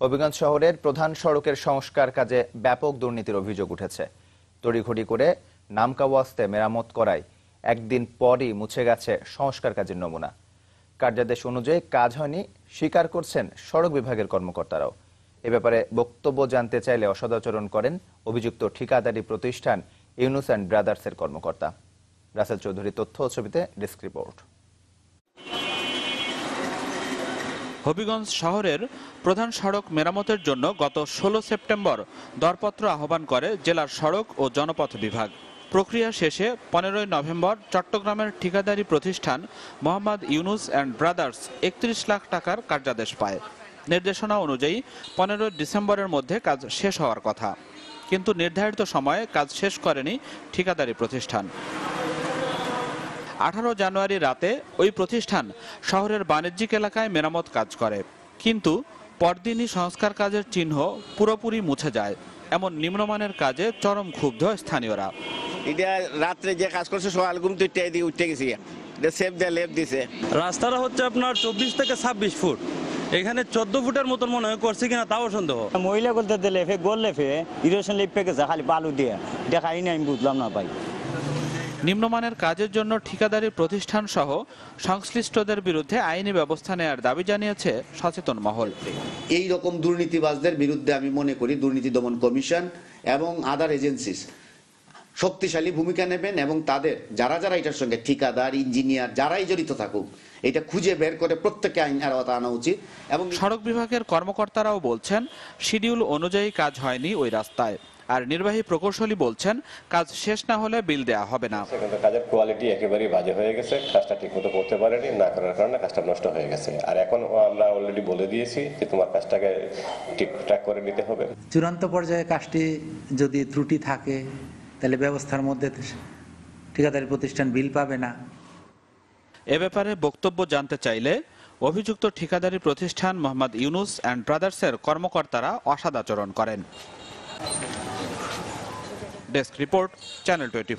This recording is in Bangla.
হবিগঞ্জ শহরের প্রধান সড়কের সংস্কার কাজে ব্যাপক দুর্নীতির অভিযোগ উঠেছে। তড়িঘড়ি করে নামকাওয়াস্তে মেরামত করায় একদিন পরই মুছে গেছে সংস্কার কাজের নমুনা। কার্যাদেশ অনুযায়ী কাজ হয়নি, স্বীকার করছেন সড়ক বিভাগের কর্মকর্তারাও। এ ব্যাপারে বক্তব্য জানতে চাইলে অসদাচরণ করেন অভিযুক্ত ঠিকাদারি প্রতিষ্ঠান ইউনুস অ্যান্ড ব্রাদার্সের কর্মকর্তা। রাসেল চৌধুরী তথ্য ছবিতে ডেস্ক রিপোর্ট। হবিগঞ্জ শহরের প্রধান সড়ক মেরামতের জন্য গত ষোলো সেপ্টেম্বর দরপত্র আহ্বান করে জেলার সড়ক ও জনপথ বিভাগ। প্রক্রিয়া শেষে পনেরোই নভেম্বর চট্টগ্রামের ঠিকাদারি প্রতিষ্ঠান মোহাম্মদ ইউনুস অ্যান্ড ব্রাদার্স একত্রিশ লাখ টাকার কার্যাদেশ পায়। নির্দেশনা অনুযায়ী পনেরোই ডিসেম্বরের মধ্যে কাজ শেষ হওয়ার কথা। কিন্তু নির্ধারিত সময়ে কাজ শেষ করেনি ঠিকাদারি প্রতিষ্ঠান। আঠারো জানুয়ারি রাতে ওই প্রতিষ্ঠান শহরের বাণিজ্যিক এলাকায় মেরামত কাজ করে। কিন্তু পরদিনই সংস্কার কাজের চিহ্ন পুরোপুরি মুছে যায়। এমন নিম্নমানের কাজে চরম ক্ষুব্ধ স্থানীয়রা। এটা রাত্রে যে কাজ করছে সকাল ঘুম তুই দিয়ে উঠতে গেছি সেফ দিয়ে লেপ দিছে। রাস্তাটা হচ্ছে আপনার চব্বিশ থেকে ছাব্বিশ ফুট। এখানে চোদ্দ ফুটের মতন মনে হয় করছে কিনা তাও সন্দেহ। মহিলা করতে দিলে ফে গোল ফে ইরোশন লিপে গেছে খালি বালু দিয়ে। দেখাই নাই আমি বুঝলাম না ভাই। নিম্নমানের কাজের জন্য ঠিকাদারি প্রতিষ্ঠান সহ সংশ্লিষ্টদের বিরুদ্ধে আইনি ব্যবস্থা নেয়ার দাবি জানিয়েছে সচেতন মহল। এই রকম দুর্নীতিবাজদের বিরুদ্ধে আমি মনে করি দুর্নীতি দমন কমিশন এবং আদার এজেন্সিস শক্তিশালী ভূমিকা নেবেন এবং তাদের যারা যারা এটার সঙ্গে ঠিকাদার ইঞ্জিনিয়ার যারাই জড়িত থাকুক এটা খুঁজে বের করে প্রত্যেককে আইন আওতা আনা উচিত এবং সড়ক বিভাগের কর্মকর্তারাও বলছেন শিডিউল অনুযায়ী কাজ হয়নি ওই রাস্তায়। আর নির্বাহী প্রকৌশলী বলছেন কাজ শেষ না হলে বিল দেয়া হবে না। কিন্তু কাজের কোয়ালিটি একেবারেই বাজে হয়ে গেছে কাজটা ঠিকমতো করতে পারেনি না করার কারণে কাজটা নষ্ট হয়ে গেছে। আর এখন আমরা অলরেডি বলে দিয়েছি যে তোমার কাজটাকে ঠিকঠাক করে নিতে হবে। চূড়ান্ত পর্যায়ে কাজটি যদি ত্রুটি থাকে তাহলে ব্যবস্থার মধ্যে ঠিকাদারি প্রতিষ্ঠান বিল পাবে না। এ ব্যাপারে বক্তব্য জানতে চাইলে অভিযুক্ত ঠিকাদারি প্রতিষ্ঠান মোহাম্মদ ইউনুস অ্যান্ড ব্রাদার্সের কর্মকর্তারা অসদাচরণ করেন। Desk report, channel twenty